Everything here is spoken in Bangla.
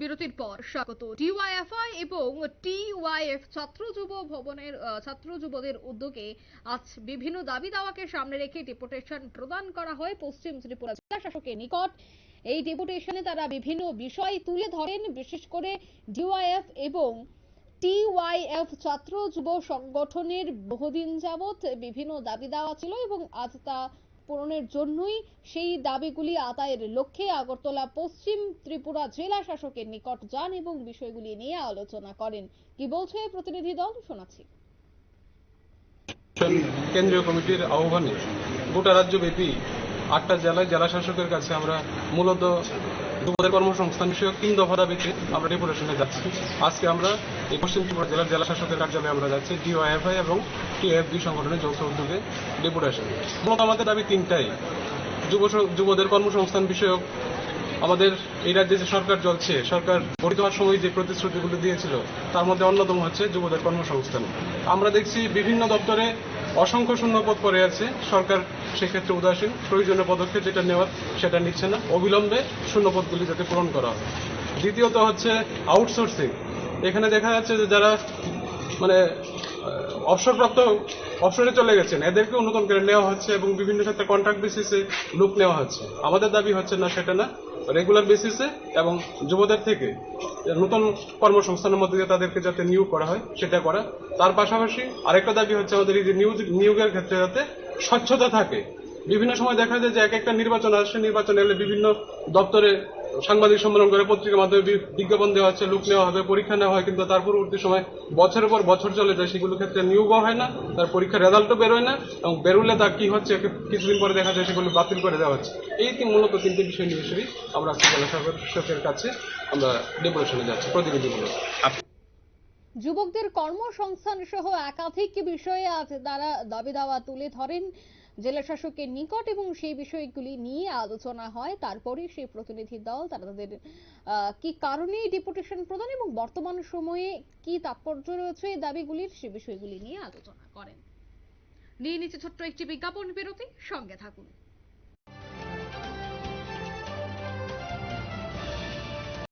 বিরতির পর স্বাগত। ডিওয়াইএফআই এবং টিওয়াইএফ ছাত্র যুব ভবনের ছাত্র যুবদের উদ্যোগে আজ বিভিন্ন দাবি দাওয়াকে সামনে রেখে ডেপুটেশন প্রদান করা হয় পশ্চিম ত্রিপুরা জেলা শাসকের নিকট। এই ডেপুটেশনে তারা বিভিন্ন বিষয় তুলে ধরেন, বিশেষ করে ডিওয়াইএফ এবং টিওয়াইএফ ছাত্র যুব সংগঠনের বহুদিন যাবৎ বিভিন্ন দাবি দাওয়া ছিল এবং আজ তা পূরণের জন্যই সেই দাবিগুলি আদায়ের লক্ষ্যে আগরতলা পশ্চিম ত্রিপুরা জেলা শাসকের নিকট যান এবং বিষয়গুলি নিয়ে আলোচনা করেন। কি বলছে প্রতিনিধি দল? শোনাচ্ছি। কেন্দ্রীয় কমিটির আহ্বানে গোটা রাজ্যব্যাপী আটটা জেলায় জেলা শাসকের কাছে আমরা মূলত যুবদের কর্মসংস্থান বিষয়ক তিন দফা দাবিতে আমরা ডেপুটেশনে যাচ্ছি। আজকে আমরা এই পশ্চিম ত্রিপুরা জেলার জেলা শাসকের কার্যালয়ে আমরা যাচ্ছি ডিওএফআই এবং টিএফবি সংগঠনের যৌথ উদ্যোগে ডেপুটেশন। মূলত আমাদের দাবি তিনটাই। যুব যুবদের কর্মসংস্থান বিষয়ক আমাদের এই রাজ্যে যে সরকার চলছে, সরকার গঠিত হওয়ার সময় যে প্রতিশ্রুতিগুলো দিয়েছিল, তার মধ্যে অন্যতম হচ্ছে যুবদের কর্মসংস্থান। আমরা দেখছি বিভিন্ন দপ্তরে অসংখ্য শূন্যপদ পড়ে আছে। সরকার সেক্ষেত্রে উদাসীন, প্রয়োজনীয় পদক্ষেপ যেটা নেওয়ার সেটা নিচ্ছে না। অবিলম্বে শূন্যপদগুলি যাতে পূরণ করা হয়। দ্বিতীয়ত হচ্ছে আউটসোর্সিং এখানে দেখা যাচ্ছে যে যারা মানে অবসরপ্রাপ্ত, অবসরে চলে গেছেন এদেরকেও নতুন করে নেওয়া হচ্ছে এবং বিভিন্ন ক্ষেত্রে কন্ট্রাক্ট বেসিসে লোক নেওয়া হচ্ছে। আমাদের দাবি হচ্ছে, না, সেটা না। রেগুলার বেসিসে এবং যুবদের থেকে নতুন কর্মসংস্থানের মধ্যে দিয়ে তাদেরকে যাতে নিয়োগ করা হয়, সেটা করা। তার পাশাপাশি আরেকটা দাবি হচ্ছে আমাদের এই যে নিয়োগ, নিয়োগের ক্ষেত্রে যাতে স্বচ্ছতা থাকে। বিভিন্ন সময় দেখা যায় যে এক একটা নির্বাচন আসে, নির্বাচন এলে বিভিন্ন দপ্তরে সাংবাদিক সম্মেলন করে পত্রিকার মাধ্যমে বিজ্ঞাপন দেওয়া হচ্ছে লুক নেওয়া হবে, পরীক্ষা নেওয়া হয়, কিন্তু তার পরবর্তী সময় বছরের পর বছর চলে যায়, সেগুলো ক্ষেত্রে নিয়োগও হয় না, তার পরীক্ষার রেজাল্টও বেরোয় না, এবং বেরোলে তা কী হচ্ছে কিছুদিন পরে দেখা যায় সেগুলো বাতিল করে দেওয়া হচ্ছে। এই তিন মূলত তিনটি বিষয় নিয়ে আমরা আজকে জেলা শাসকের কাছে, আমরা ডেপুটেশনে যাচ্ছি প্রতিনিধিমূলক যুবকদের কর্মসংস্থান সহ একাধিক বিষয়ে আজ তারা দাবি দাওয়া তুলে ধরেন। জেলা শাসকের নিকট এবং সেই বিষয়গুলি নিয়ে আলোচনা হয়। তারপরে সেই প্রতিনিধি দল তারা তাদের কি কারণে ডিপুটেশন প্রদান এবং বর্তমান সময়ে কি তাৎপর্য রয়েছে এই দাবিগুলির সে বিষয়গুলি নিয়ে আলোচনা করেন। নিয়ে নিচ্ছে ছোট্ট একটি বিজ্ঞাপন বিরতি। সঙ্গে থাকুন।